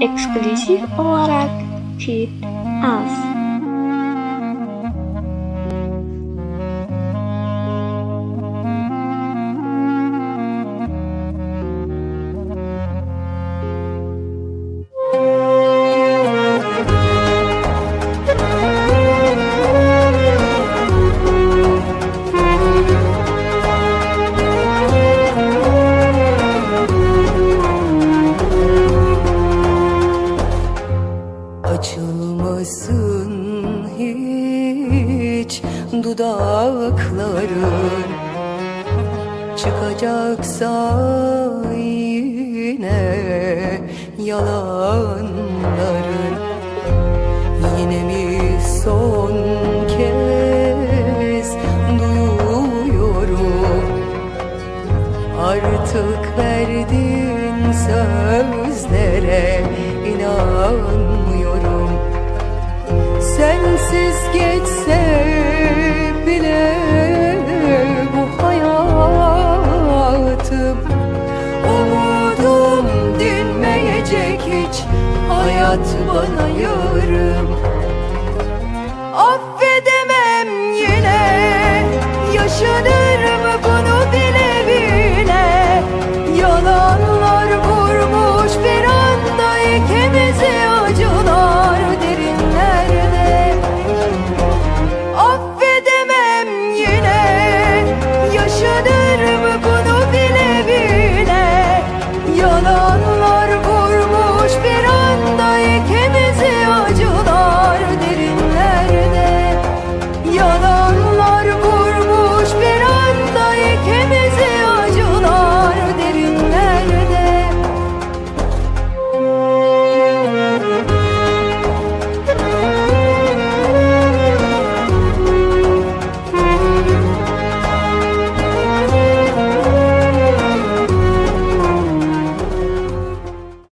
eksklusif olahraga cheat us. Açılmasın hiç dudakların? Çıkacaksa yine yalanların. Yine mi son kez duyuyorum? Artık verdiğin sözlere inanmıyorum sensiz geçse bile bu hayatım. Umudum dinmeyecek hiç hayat bana yarım. Affet